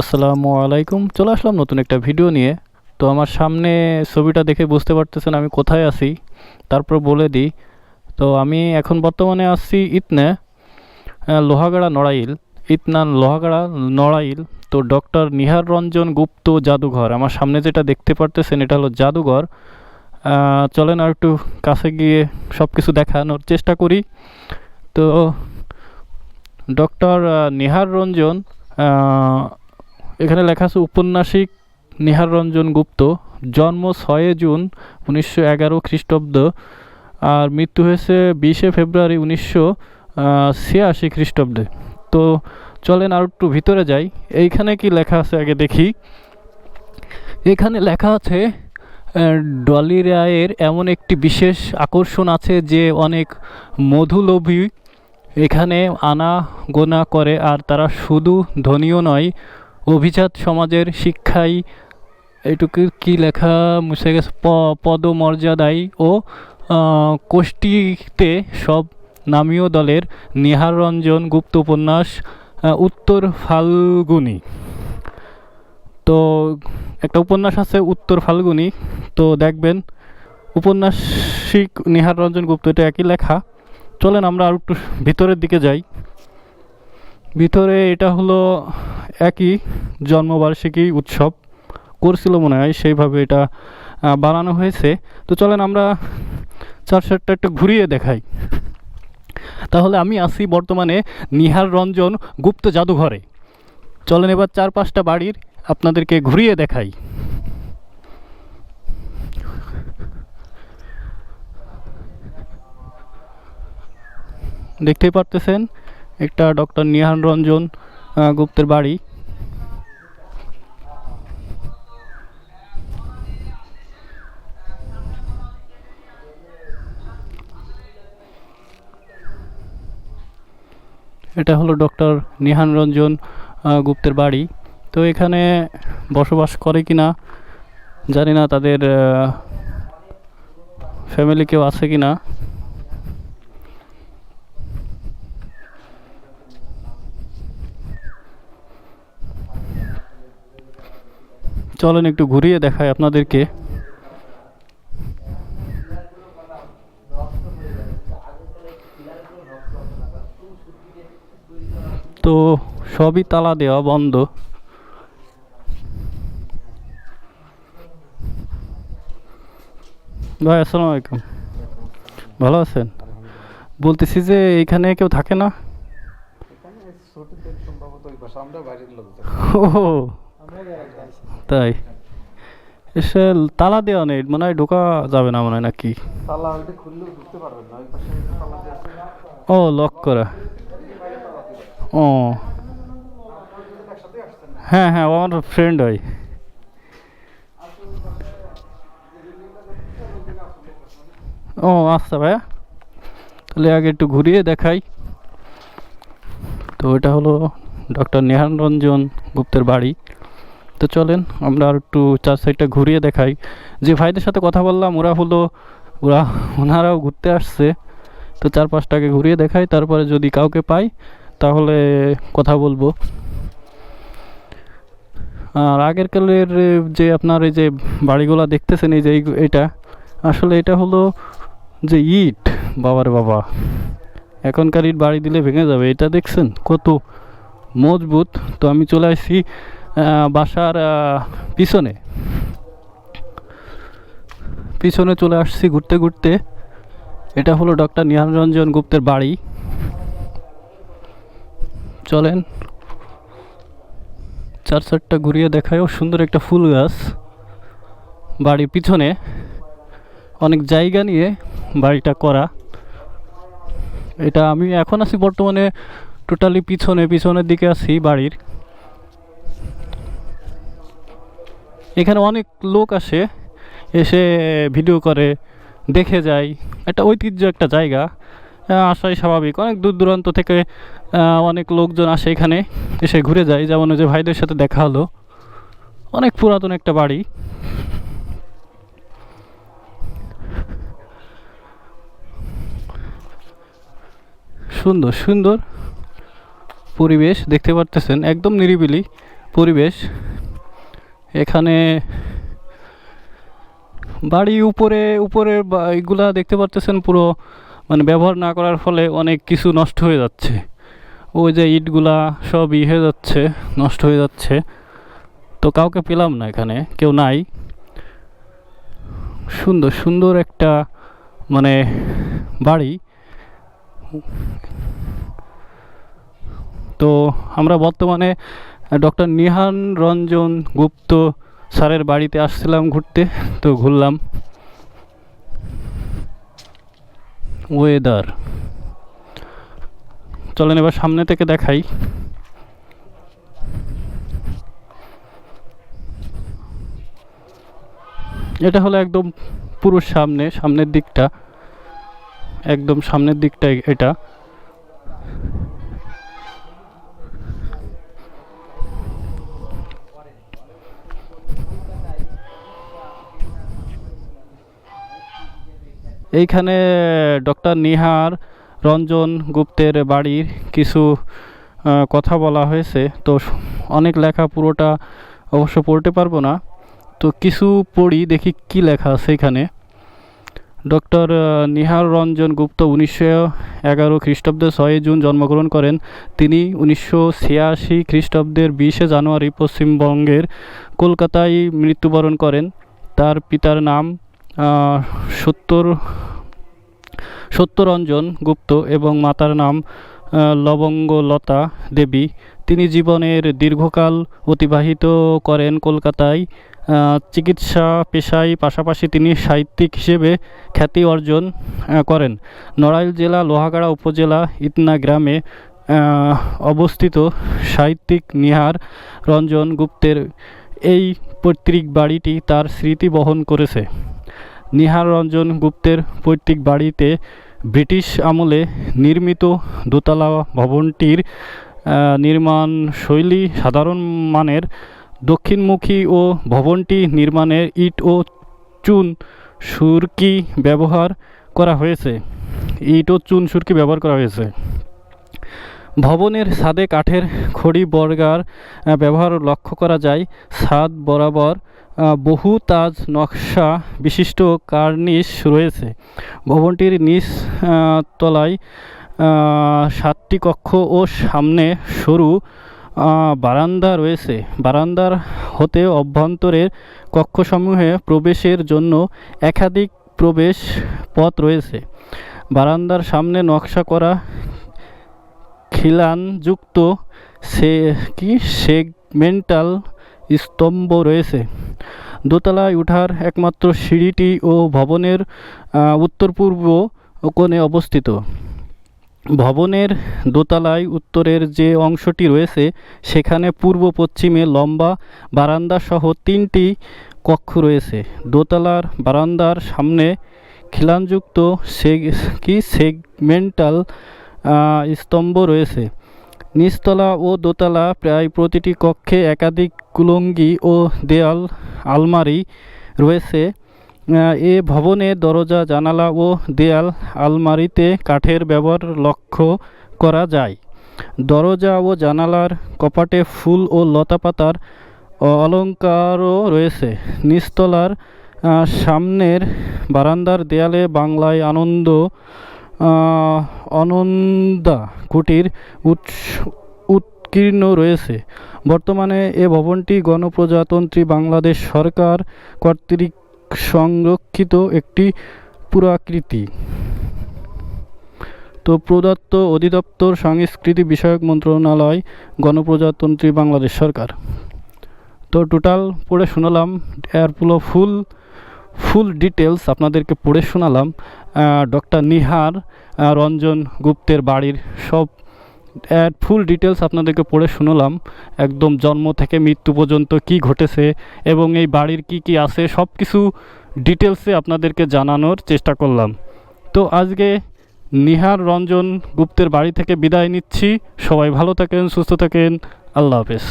আসসালামু আলাইকুম। চলে আসলাম নতুন একটা ভিডিও নিয়ে। তো আমার সামনে ছবিটা দেখে বুঝতে পারতেছেন আমি কোথায় আছি। তারপর বলে দিই। তো আমি এখন বর্তমানে আসছি ইতনে লোহাগাড়া নড়াইল। ইতনা লোহাগাড়া নড়াইল। তো ডক্টর নিহার রঞ্জন গুপ্ত জাদুঘর। আমার সামনে যেটা দেখতে পারতেছেন এটা হলো জাদুঘর। চলেন আর একটু কাছে গিয়ে সব কিছু দেখানোর চেষ্টা করি। তো, ডক্টর নিহার রঞ্জন এখানে লেখা আছে উপন্যাসিক নিহার রঞ্জন গুপ্ত, জন্ম ছয় জুন উনিশশো এগারো খ্রিস্টাব্দ, আর মৃত্যু হয়েছে বিশে ফেব্রুয়ারি উনিশশো ছিয়াশি খ্রিস্টাব্দে। তো চলেন আর একটু ভিতরে যাই। এইখানে কি লেখা আছে আগে দেখি। এখানে লেখা আছে ডলি রায়ের এমন একটি বিশেষ আকর্ষণ আছে যে অনেক মধুলোভী। এখানে আনা গোনা করে, আর তারা শুধু ধনীও নয় অভিজাত সমাজের শিক্ষাই এটুকু কি লেখা? মুছে গেছে পদমর্যাদায় ও কোষ্ঠীতে সব নামীয় দলের নিহার রঞ্জন গুপ্ত উপন্যাস উত্তর ফাল্গুনি। তো একটা উপন্যাস আছে উত্তর ফাল্গুনি, তো দেখবেন উপন্যাসিক নিহার রঞ্জন গুপ্ত এটা একই লেখা। চলেন আমরা আর একটু ভিতরের দিকে যাই। ভিতরে এটা হলো একই জন্মবার্ষিকী উৎসব। করছিল মনে হয় সেইভাবে এটা বানানো হয়েছে। তো চলেন আমরা চার সাতটা একটু ঘুরিয়ে দেখাই। তাহলে আমি আছি বর্তমানে নিহার রঞ্জন গুপ্ত জাদুঘরে। চলেন এবার চার পাঁচটা বাড়ির আপনাদেরকে ঘুরিয়ে দেখাই। দেখতেই পারতেছেন? একটা ডক্টর নিহার রঞ্জন গুপ্তের বাড়ি। এটা হলো ডক্টর নিহান রঞ্জন গুপ্তের বাড়ি। তো এখানে বসবাস করে কি না জানি না তাদের ফ্যামিলি কেউ আছে কি না চলেন একটু ঘুরিয়ে দেখাই আপনাদেরকে। তো সবই তালা দেওয়া বন্ধ। ভাই আসসালামু আলাইকুম। ভালো আছেন? বলতেছি যে এখানে কেউ থাকে না? ও তাই? এসে তালা দেওয়া নেই, মনে হয় ঢোকা যাবে না মনে হয় নাকি? ও লক করা। ও। হ্যাঁ হ্যাঁ ও আমার ফ্রেন্ড হয়। ও আচ্ছা ভাইয়া। তাহলে আগে একটু ঘুরিয়ে দেখাই। তো এটা হলো ডক্টর নেহান রঞ্জন গুপ্তের বাড়ি। তো চলেন আমরা আর একটু চার সাইডটা ঘুরিয়ে দেখাই। যে ভাইদের সাথে কথা বললাম, ওরা হলো, ওরা ওনারাও ঘুরতে আসছে। তো চার পাঁচটাকে ঘুরিয়ে দেখাই, তারপরে যদি কাউকে পাই, তাহলে কথা বলব। আর আগের কালের যে আপনার এই যে বাড়িগুলো দেখতেছেন, এই যে এটা, আসলে এটা হলো যে ইট। বাবার বাবা, এখনকার ইট বাড়ি দিলে ভেঙে যাবে, এটা দেখছেন? কত মজবুত। তো আমি চলে আসছি বাসার পিছনে। পিছনে চলে আসছি ঘুরতে ঘুরতে। এটা হলো ডক্টর নিহান রঞ্জন গুপ্তের বাড়ি। চলেন। চার চারটা ঘুরিয়ে দেখায়ও সুন্দর একটা ফুল গাছ। বাড়ির পিছনে অনেক জায়গা নিয়ে বাড়িটা করা। এটা আমি এখন আছি বর্তমানে টোটালি পিছনে, পিছনের দিকে আছি বাড়ির। এখানে অনেক লোক আসে, এসে ভিডিও করে, দেখে যায়। একটা ঐতিহ্য একটা জায়গা আসাই স্বাভাবিক। অনেক দূর দূরান্ত থেকে অনেক লোকজন আসে এখানে, এসে ঘুরে যায়। যেমন ওই যে ভাইদের সাথে দেখা হলো। অনেক পুরাতন একটা বাড়ি। সুন্দর সুন্দর পরিবেশ, দেখতে পারতেছেন। একদম নিরিবিলি পরিবেশ। এখানে বাড়ি উপরে উপরে এগুলা দেখতে পারতেছেন পুরো মানে ব্যবহার না করার ফলে অনেক কিছু নষ্ট হয়ে যাচ্ছে। ওই যে ইটগুলা সব ই হয়ে যাচ্ছে, নষ্ট হয়ে যাচ্ছে। তো কাউকে পেলাম না এখানে, কেউ নাই। সুন্দর সুন্দর একটা মানে বাড়ি। তো আমরা বর্তমানে ডক্টর নিহান রঞ্জন গুপ্ত স্যারের বাড়িতে আসছিলাম ঘুরতে, তো ঘুরলাম। ওয়েদার চলেন এবার সামনে থেকে দেখাই। এটা হলো একদম পুরো সামনে, সামনের দিকটা। একদম সামনের দিকটা এটা। এইখানে ডক্টর নিহার রঞ্জন গুপ্তের বাড়ির কিছু কথা বলা হয়েছে। তো অনেক লেখা পুরোটা অবশ্য পড়তে পারব না। তো কিছু পড়ি, দেখি কি লেখা আছে এখানে। ডক্টর নিহার রঞ্জন গুপ্ত উনিশশো এগারো খ্রিস্টাব্দে ছয় জুন জন্মগ্রহণ করেন। তিনি উনিশশো ছিয়াশি খ্রিস্টাব্দের বিশে জানুয়ারি পশ্চিমবঙ্গের কলকাতায় মৃত্যুবরণ করেন। তার পিতার নাম সত্তর সত্যরঞ্জন গুপ্ত এবং মাতার নাম লবঙ্গলতা দেবী। তিনি জীবনের দীর্ঘকাল অতিবাহিত করেন কলকাতায়। চিকিৎসা পেশায় পাশাপাশি তিনি সাহিত্যিক হিসেবে খ্যাতি অর্জন করেন। নড়াইল জেলা, লোহাগাড়া উপজেলা, ইতনা গ্রামে অবস্থিত সাহিত্যিক নিহার রঞ্জন গুপ্তের এই পৈতৃক বাড়িটি তার স্মৃতি বহন করেছে। নিহার রঞ্জন গুপ্তের পৈতৃক বাড়িতে ব্রিটিশ আমলে নির্মিত দোতলা ভবনটির নির্মাণ শৈলী সাধারণ মানের দক্ষিণমুখী ও ভবনটি নির্মাণের ইট ও চুন সুরকি ব্যবহার করা হয়েছে। ইট ও চুন সুরকি ব্যবহার করা হয়েছে। ভবনের ছাদে কাঠের খড়ি বর্গার ব্যবহার লক্ষ্য করা যায়। ছাদ বরাবর বহু তাজ নকশা বিশিষ্ট কার্নিশ রয়েছে। ভবনটির নিচ তলায় সাতটি কক্ষ ও সামনে সরু বারান্দা রয়েছে। বারান্দার হতে অভ্যন্তরের কক্ষসমূহে প্রবেশের জন্য একাধিক প্রবেশ পথ রয়েছে। বারান্দার সামনে নকশা করা খিলানযুক্ত সে কি? সেগমেন্টাল স্তম্ভ রয়েছে। দোতলায় ওঠার একমাত্র সিঁড়িটি ও ভবনের উত্তর পূর্ব কোণে অবস্থিত। ভবনের দোতলায় উত্তরের যে অংশটি রয়েছে, সেখানে পূর্ব পশ্চিমে লম্বা বারান্দা সহ তিনটি কক্ষ রয়েছে। দোতলার বারান্দার সামনে খিলানযুক্ত সে কি, সেগমেন্টাল স্তম্ভ রয়েছে। নিচতলা ও দোতলা প্রায় প্রতিটি কক্ষে একাধিক কুলঙ্গি ও দেয়াল, আলমারি রয়েছে। এ ভবনে দরজা, জানালা ও দেয়াল, আলমারিতে কাঠের ব্যবহার লক্ষ্য করা যায়। দরজা ও জানালার কপাটে ফুল ও লতাপাতার অলঙ্কারও রয়েছে। নিচতলার সামনের বারান্দার দেয়ালে বাংলায় আনন্দ অনন্দা কুটির উৎকীর্ণ রয়েছে। বর্তমানে এ ভবনটি গণপ্রজাতন্ত্রী বাংলাদেশ সরকার কর্তৃক সংরক্ষিত একটি পুরাকৃতি। তো প্রদত্ত অধিদপ্তর সংস্কৃতি বিষয়ক মন্ত্রণালয় গণপ্রজাতন্ত্রী বাংলাদেশ সরকার। তো টোটাল পড়ে শোনালাম এরগুলো ফুল ফুল ডিটেলস আপনাদেরকে পড়ে শোনালাম। ডক্টর নিহার রঞ্জন গুপ্তের বাড়ির সব ফুল ডিটেলস আপনাদেরকে পড়ে শোনালাম। একদম জন্ম থেকে মৃত্যু পর্যন্ত কি ঘটেছে এবং এই বাড়ির কি কি আছে সব কিছু ডিটেলসে আপনাদেরকে জানানোর চেষ্টা করলাম। তো আজকে নিহার, রঞ্জন গুপ্তের বাড়ি থেকে বিদায় নিচ্ছি। সবাই ভালো থাকেন, সুস্থ থাকেন। আল্লাহ হাফেজ।